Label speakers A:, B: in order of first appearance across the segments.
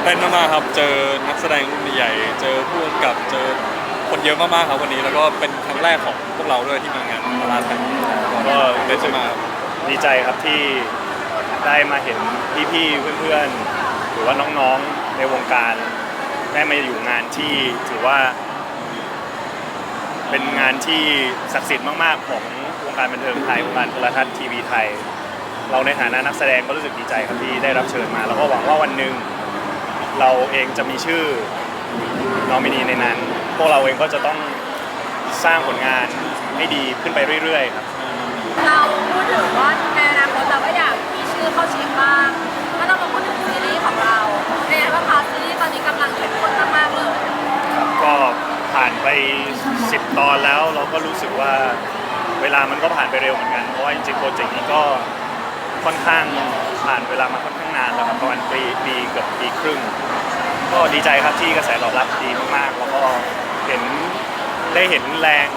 A: นเต้นมากๆครับ เจอนักแสดงรุ่นใหญ่ เจอผู้กำกับ เจอคนเยอะมากๆครับวันนี้ แล้วก็เป็นครั้งแรกของพวกเราด้วยที่มางานตลาดแห่งนี้
B: ก็
A: ตื่นเต้นมา
B: ดีใจครับที่ได้มาเห็นพี่ๆเพื่อนๆ หรือว่าน้องๆในวงการ ได้มาอยู่งานที่ถือว่า เป็นงานที่ศักดิ์สิทธิ์มากๆ ของวงการบันเทิงไทยวงการโทรทัศน์ทีวีไทย เราในฐานะนักแสดงก็รู้สึกดีใจครับที่ได้รับเชิญมา แล้วก็หวังว่าวันหนึ่ง เราเองจะมีชื่อนอมินีในนั้น พวกเราเองก็จะต้องสร้างผลงานให้ดีขึ้นไปเรื่อยๆครับ
C: เราพูดถึงว่าในอนาคตเราก็อยากมีชื่อเข้าชิงบ้างก็ต้องมาพูดถึงซีรีส์ของเราในฐานะว่าซีรีส์ตอนนี้กำลังเข้มข้นมากๆเลย
B: ครับก็ผ่านไป 10 ตอนแล้วเราก็รู้สึกว่าเวลามันก็ผ่านไปเร็วเหมือนกัน เพราะว่าจริงๆโปรเจกต์นี้ก็ค่อนข้าง ผ่านเวลามาค่อนข้างนานแล้วครับประมาณปีปีเกือบปีครึ่ง ก็ดีใจครับที่กระแสตอบรับดีมากๆ แล้วก็เห็นได้เห็นแรง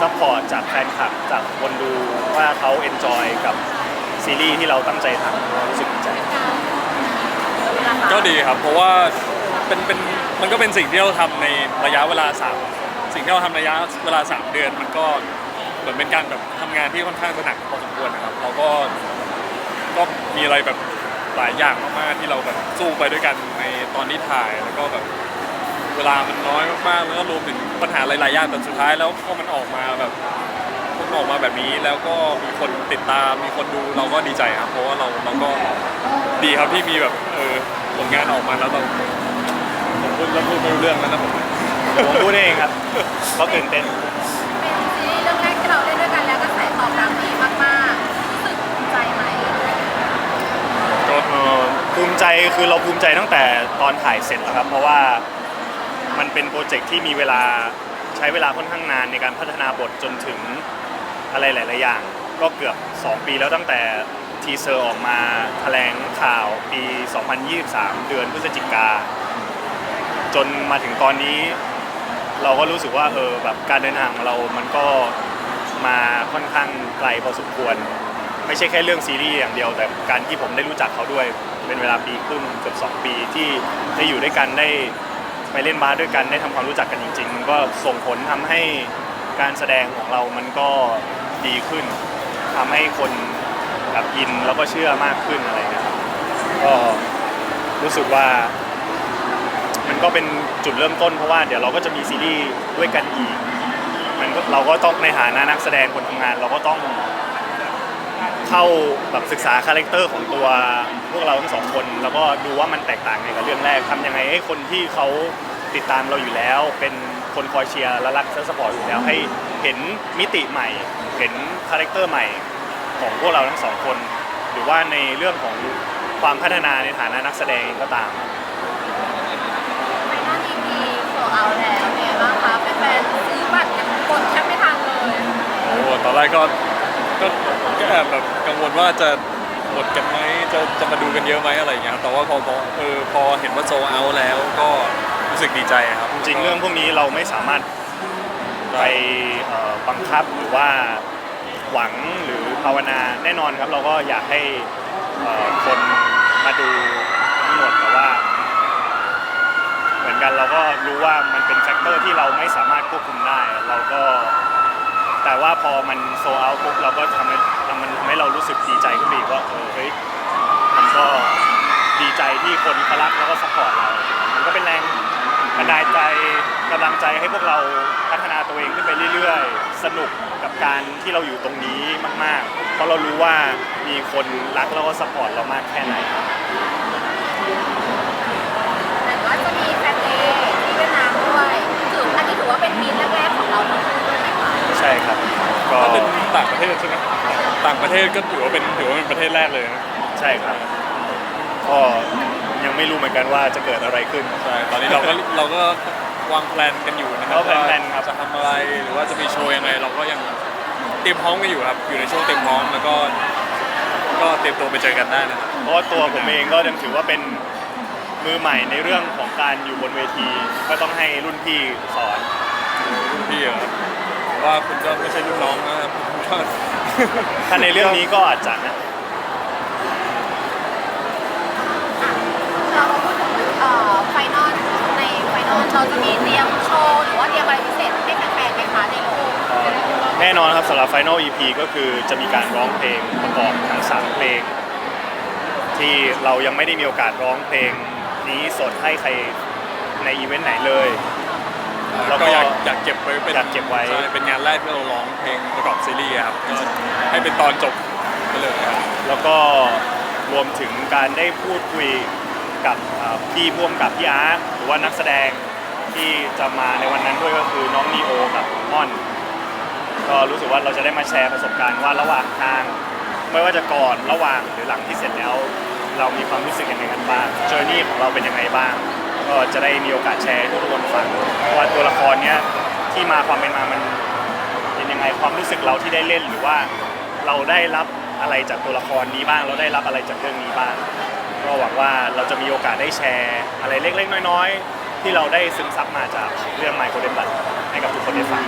B: ซัพพอร์ตจากแฟนคลับจากคนดูว่าเขาเอนจอยกับซีรีส์ที่เราตั้งใจทำรู้สึกดีใจ
A: ก็ดีครับ เพราะว่าเป็นเป็นมันก็เป็นสิ่งที่เราทำในระยะเวลาสามสิ่งที่เราทำระยะเวลาสามเดือนมันก็เหมือนเป็นการแบบทำงานที่ค่อนข้างจะหนักพอสมควรนะครับเราก็ ก็มีอะไรแบบหลายอย่างมากๆที่เราแบบสู้ไปด้วยกันในตอนที่ถ่ายแล้วก็แบบเวลามันน้อยมากๆแล้วก็รวมถึงปัญหาหลายๆอย่างแต่สุดท้ายแล้วพอมันออกมาแบบมันออกมาแบบนี้แล้วก็มีคนติดตามมีคนดูเราก็ดีใจครับเพราะว่าเราเราก็ดีครับที่มีแบบเออผลงานออกมาแล้วเราผมพูดแล้วพูดไม่รู้เรื่องแล้วนะผม
B: ผมพูดเองครับก็ตื่นเต้
C: นซีรีส์เรื่องแรกที่เราเล่นด้วยกันแล้วก็แสตอบรับดีมากๆรู้สึกภูมิใจไหม
A: ก็
B: เอ่อภูมิใจ คือเราภูมิใจตั้งแต่ตอนถ่ายเสร็จแล้วครับ เพราะว่ามันเป็นโปรเจกต์ที่มีเวลาใช้เวลาค่อนข้างนานในการพัฒนาบทจนถึงอะไรหลาย ๆ อย่าง ก็เกือบ 2 ปีแล้วตั้งแต่ทีเซอร์ออกมาแถลงข่าวปี 2023 เดือนพฤศจิกา จนมาถึงตอนนี้ เราก็รู้สึกว่าเออแบบการเดินทางของเรา มันก็มาค่อนข้างไกลพอสมควร ไม่ใช่แค่เรื่องซีรีส์อย่างเดียว แต่การที่ผมได้รู้จักเขาด้วย เป็นเวลาปีครึ่งเกือบสองปีที่ได้อยู่ด้วยกันได้ไปเล่นบาสด้วยกันได้ทำความรู้จักกันจริงๆมันก็ส่งผลทำให้การแสดงของเรามันก็ดีขึ้นทำให้คนแบบอินแล้วก็เชื่อมากขึ้นอะไรเงี้ยครับก็รู้สึกว่า มันก็เป็นจุดเริ่มต้นเพราะว่าเดี๋ยวเราก็จะมีซีรีส์ด้วยกันอีก มันก็เราก็ต้องในฐานะนักแสดงคนทำงาน เราก็ต้องเข้าแบบศึกษาคาแรคเตอร์ของตัว พวกเราทั้งสองคน แล้วก็ดูว่ามันแตกต่างไงกับเรื่องแรกทำยังไงให้คนที่เขาติดตามเราอยู่แล้ว เป็นคนคอยเชียร์และรักเซอร์สปอร์ตอยู่แล้วให้เห็นมิติใหม่ เห็นคาแรคเตอร์ใหม่ของพวกเราทั้งสองคน หรือว่าในเรื่องของความพัฒนาในฐานะนักแสดงเองก็ตาม
C: ในหน้านี้มีโซเอาแล้วเนี่ยบ้างคะแฟนๆซื้อบัตรกันกดแทบไม่ทันเลย
A: โอ้โหตอนแรกก็ก็ก็แอบแบบกังวลว่าจะ หมดกันไหมจะจะมาดูกันเยอะไหมอะไรอย่างเงี้ยครับแต่ว่าพอพอเออพอเห็นว่าโซเอาแล้วก็รู้สึกดีใจครับ
B: จริงๆเรื่องพวกนี้เราไม่สามารถไปเอ่อบังคับหรือว่าหวังหรือภาวนาแน่นอนครับ เราก็อยากให้เอ่อคนมาดูทั้งหมดแต่ว่า เหมือนกันเราก็รู้ว่ามันเป็นแฟกเตอร์ที่เราไม่สามารถควบคุมได้ เราก็ แต่ว่าพอมันโซเอาปุ๊บเราก็ทำให้ทำ มันทำให้เรารู้สึกดีใจขึ้นไปอีกว่าเออเฮ้ยมันก็ดีใจที่คนเขารักแล้วก็สปอร์ตเรา มันก็เป็นแรงบันดาลใจกำลังใจให้พวกเราพัฒนาตัวเองขึ้นไปเรื่อยๆ สนุกกับการที่เราอยู่ตรงนี้มากๆ เพราะเรารู้ว่ามีคนรักแล้วก็สปอร์ตเรามากแค่ไหน
C: แต่ว่าจะมีแฟนเดย์ที่เวียดนามด้วยถืออันนี้ถือว่าเป็นมีตแรกๆของเราทั้งคู่ด้วยไหมคะ
B: ใช่ครับ ก็
A: ถ้าเป็นต่างประเทศใช่ไหมต่างประเทศ ก็ถือว่าเป็นถือว่าเป็นประเทศแรกเลยนะ
B: ใช่ครับก็ยังไม่รู้เหมือนกันว่าจะเกิดอะไรขึ้น
A: ใช่ตอนนี้เราก็เราก็วางแผนกันอยู่นะครั
B: เราแพลนๆครับ
A: จะทำอะไรหรือว่าจะมีโชว์ยังไง เราก็ยังเตรียมพร้อมกันอยู่ครับ อยู่ในช่วงเตรียมพร้อมแล้วก็ก็เตรียมตัวไปเจอกันได้นะครับ
B: เพราะว่าตัวผมเองก็ยังถือว่าเป็นมือใหม่ในเรื่องของการอยู่บนเวที ก็ต้องให้รุ่นพี่สอน
A: รุ่นพี่อะครับผมว่าคุณก็ไม่ใช่รุ่นน้องนะครับผมก็
B: ถ้าในเรื่องนี้ก็อาจจะนะ
C: เรามาพูดถึงเอ่เราจะมีเตรียมโชว์หรือว่าเตรียมอะไรพิเศษให้แฟนๆไหมคะในโลก
B: แน่นอนครับสำหรับ Final EP ก็คือจะมีการร้องเพลงประกอบทั้งสามเพลง ที่เรายังไม่ได้มีโอกาสร้องเพลงนี้สดให้ใครในอีเวนต์ไหนเลย แล้วก็
A: ก็อยากอยากเก็บไว้เป็น
B: อยากเก็บไว้
A: ใช่เป็นงานแรกที่เราร้องเพลงประกอบซีรีส์อะครับก็ให้เป็นตอนจบไปเลยครับ
B: แล้วก็รวมถึงการได้พูดคุยกับเอ่อพี่พ่วงกับพี่อาร์ตหรือว่านักแสดงที่จะมาในวันนั้นด้วยก็คือน้องนีโอกับม่อน ก็รู้สึกว่าเราจะได้มาแชร์ประสบการณ์ว่าระหว่างทาง ไม่ว่าจะก่อนระหว่างหรือหลังที่เสร็จแล้ว เรามีความรู้สึกยังไงกันบ้างเจอร์นี่ของเราเป็นยังไงบ้าง ก็จะได้มีโอกาสแชร์ให้ทุกคนฟังว่าตัวละครเนี้ยที่มาความเป็นมามันเป็นยังไงความรู้สึกเราที่ได้เล่นหรือว่าเราได้รับอะไรจากตัวละครนี้บ้าง เราได้รับอะไรจากเรื่องนี้บ้าง ก็หวังว่าเราจะมีโอกาสได้แชร์อะไรเล็กๆ น้อยๆ ที่เราได้ซึมซับมาจากเรื่อง My Golden Blood ให้กับทุกคนได้ฟัง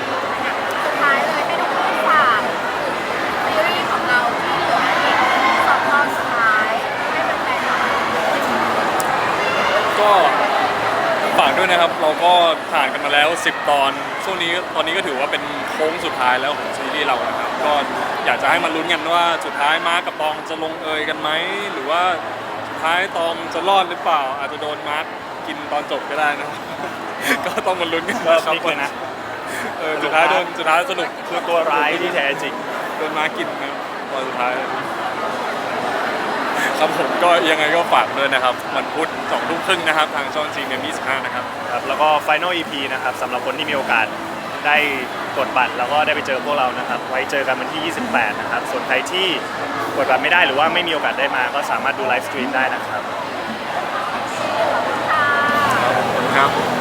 C: สุดท้ายเลยให้ทุกคนฝากถึงซีรีส์ของเราที่เหลืออีกสองตอนสุดท้ายให้แฟนๆฟัง
A: ก็ฝากด้วย นะครับเราก็ผ่านกันมาแล้ว 10 ตอนช่วงนี้ตอนนี้ก็ถือว่าเป็นโค้งสุดท้ายแล้วของซีรีส์เรานะครับก็อยากจะให้มาลุ้นกันว่าสุดท้ายมาร์คกับตองจะลงเอยกันไหมหรือว่าสุดท้ายตองจะรอดหรือเปล่า อาจจะโดนมาร์คกินตอนจบก็ได้นะครับก็ต้องมาลุ้นกัน
B: ก็
A: นะค
B: พ
A: รับ
B: ลิกเลยนะ
A: เออสุดท้ายโดนสุดท้ายสนุก
B: คือตัวร้ายที่แท้จริง
A: โดนมาร์คกินนะครับตอนสุดท้าย ครับผมก็ยังไงก็ฝากด้วยนะครับมันพุธสองทุ่มครึ่งนะครับ ทางช่องจีเอ็มยี่สิบห้านะครับ
B: ครับแล้วก็ Final EP นะครับสำหรับคนที่มีโอกาสได้กดบัตรแล้วก็ได้ไปเจอพวกเรานะครับ ไว้เจอกันวันที่ 28 นะครับ ส่วนใครที่กดบัตรไม่ได้หรือว่าไม่มีโอกาสได้มาก็สามารถดูไลฟ์สตรีมได้นะครับ ขอบคุณครับ